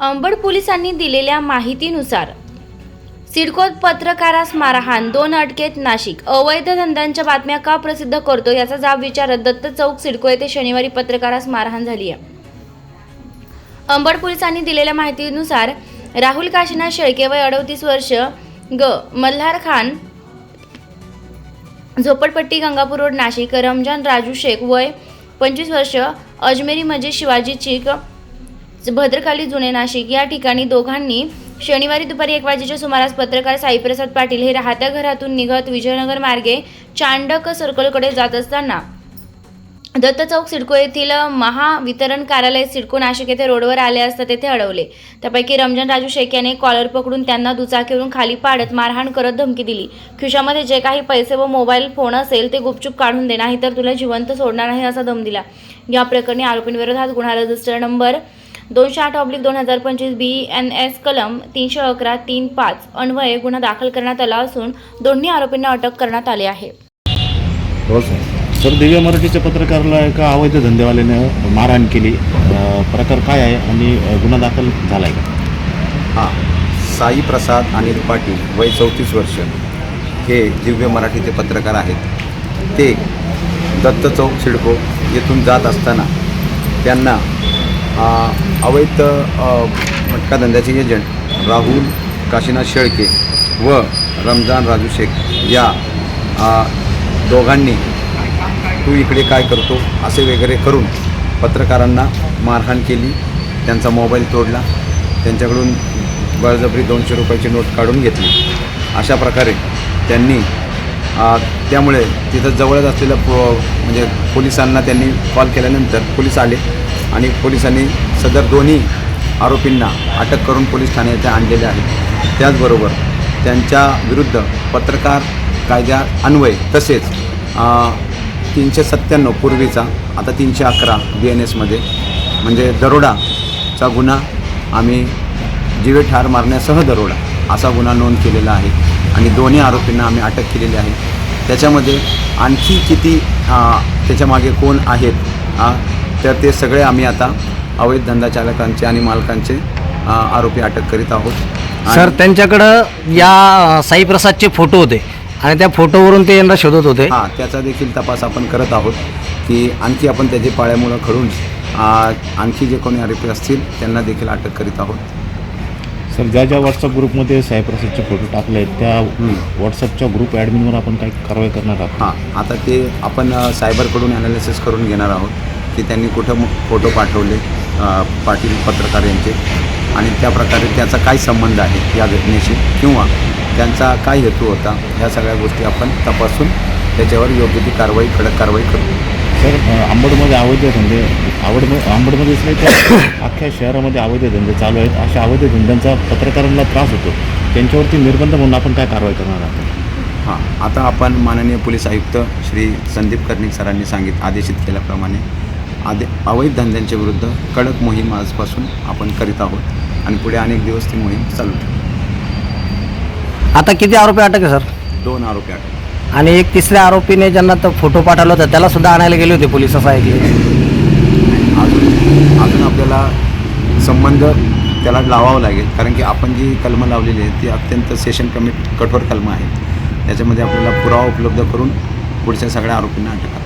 अंबड पोलिसांनी दिलेल्या माहितीनुसार सिडकोत पत्रकारास मारहाण दोन अटकेत नाशिक अवैध धंद्यांच्या बातम्या का प्रसिद्ध करतो याचा जाब विचारत दत्त चौक सिडको येथे शनिवारी पत्रकारास मारहाण झाली आहे. अंबड पोलिसांनी दिलेल्या माहितीनुसार राहुल काशीनाथ शेळके वय अडतीस वर्ष ग मल्हार खान झोपडपट्टी गंगापूर रोड नाशिक रमजान राजू शेख वय पंचवीस वर्ष अजमेरी मजे शिवाजी चिक भद्रकाली जुने नाशिक या ठिकाणी दोघांनी शनिवारी दुपारी एक वाजेच्या सुमारास पत्रकार साईप्रसाद पाटील हे राहत्या घरातून निघत विजयनगर मार्गे चांडक सर्कलकडे जात असताना दत्त चौक सिडको येथील महावितरण कार्यालय सिडको नाशिक येथे रोडवर आले असता तेथे अडवले. त्यापैकी रमजान राजू शेख याने कॉलर पकडून त्यांना दुचाकीवरून खाली पाडत मारहाण करत धमकी दिली. खिशामध्ये जे काही पैसे व मोबाईल फोन असेल ते गुपचूप काढून दे नाही तर तुला जिवंत सोडणार नाही असा दम दिला. या प्रकरणी आरोपींविरोधात गुन्हा रजिस्टर नंबर दोनशे आठ ऑब्लिक दोन हजार पंचवीस बी एन एस कलम तीनशे अकरा तीन पाच अन्वये गुन्हा दाखल करण्यात आला असून दोन्ही आरोपींना अटक करण्यात आली आहे. हो सर. सर दिव्य मराठीच्या पत्रकाराला एका अवैध धंदेवाल्यानं मारहाण केली. प्रकार काय आहे आणि गुन्हा दाखल झाला आहे का? हां साई प्रसाद अनिल पाटील वय चौतीस वर्ष. हे दिव्य मराठीचे पत्रकार आहेत. ते दत्त चौक सिडको येथून जात असताना त्यांना अवैध मटका धंद्याचे एजंट राहुल काशीनाथ शेळके व रमजान राजू शेख या दोघांनी तू इकडे काय करतो असे वगैरे करून पत्रकारांना मारहाण केली. त्यांचा मोबाईल तोडला. त्यांच्याकडून बळजबरी दोनशे रुपयाची नोट काढून घेतली. अशा प्रकारे त्यांनी त्यामुळे तिथं जवळच असलेल्या पो म्हणजे पोलिसांना त्यांनी कॉल केल्यानंतर पोलीस आले आणि पोलिसांनी सदर दोन्ही आरोपींना अटक करून पोलीस ठाण्यात आणलेले आहे त्याचबरोबर त्यांच्या विरुद्ध पत्रकार कायद्या अन्वय तसेच तीनशे सत्त्याण्णव पूर्वीचा आता तीनशे अकरा बी एन एसमध्ये म्हणजे दरोडाचा गुन्हा आम्ही जीवे ठार मारण्यासह दरोडा असा गुन्हा नोंद केलेला आहे आणि दोन्ही आरोपींना आम्ही अटक केलेली आहे. त्याच्यामध्ये आणखी किती त्याच्यामागे कोण आहेत तर ते सगळे आम्ही आता अवैध धंदा चालकांचे आणि मालकांचे आरोपी अटक करीत आहोत. सर त्यांच्याकडं या साईप्रसादचे फोटो होते आणि त्या फोटोवरून ते यांना शोधत होते. हां त्याचा देखील तपास आपण करत आहोत की आणखी आपण त्याची पाळ्यामुळं खडून आ, आणखी जे कोणी आरोपी असतील त्यांना देखील अटक करीत आहोत. सर ज्या ज्या व्हॉट्सअप ग्रुपमध्ये सायप्रसादचे फोटो टाकले आहेत त्या व्हॉट्सअपच्या ग्रुप ॲडमिनवर आपण काही कारवाई करणार आहोत? हां आता ते आपण सायबरकडून ॲनालिसिस करून घेणार आहोत की त्यांनी कुठं मु- फोटो पाठवले पाटील पत्रकार यांचे. आणि त्या प्रकारे त्याचा काय संबंध आहे या घटनेशी किंवा त्यांचा काय हेतू होता ह्या सगळ्या गोष्टी आपण तपासून त्याच्यावर योग्य ती कारवाई कडक कारवाई करू. सर अ, अंबडमध्ये अवैध धंदे आवड अंबडमध्येच नाही तर अख्ख्या शहरामध्ये अवैध धंदे चालू आहेत. अशा अवैध धंद्यांचा पत्रकारांना त्रास होतो. त्यांच्यावरती निर्बंध म्हणून आपण काय कारवाई करणार आहोत? हां आता आपण माननीय पोलीस आयुक्त श्री संदीप कर्णिक सरांनी सांगित आदेशित केल्याप्रमाणे आदे अवैध धंद्यांच्या विरुद्ध कडक मोहीम आजपासून आपण करीत आहोत. आणि पुढे अनेक दिवस ती मोहीम चालू ठेवू. आता किती आरोपी अटक आहे सर? दोन आरोपी अटक. आणि एक तिसऱ्या आरोपीने ज्यांना तो फोटो पाठवला होता त्याला सुद्धा आणायला गेले होते पोलीस असं ऐकले. अजून अजून आपल्याला संबंध त्याला लावावं लागेल कारण की आपण जी कलमं लावलेली आहेत ती अत्यंत सेशन कमी कठोर कलमं आहेत. त्याच्यामध्ये आपल्याला पुरावा उपलब्ध करून पुढच्या सगळ्या आरोपींना अटक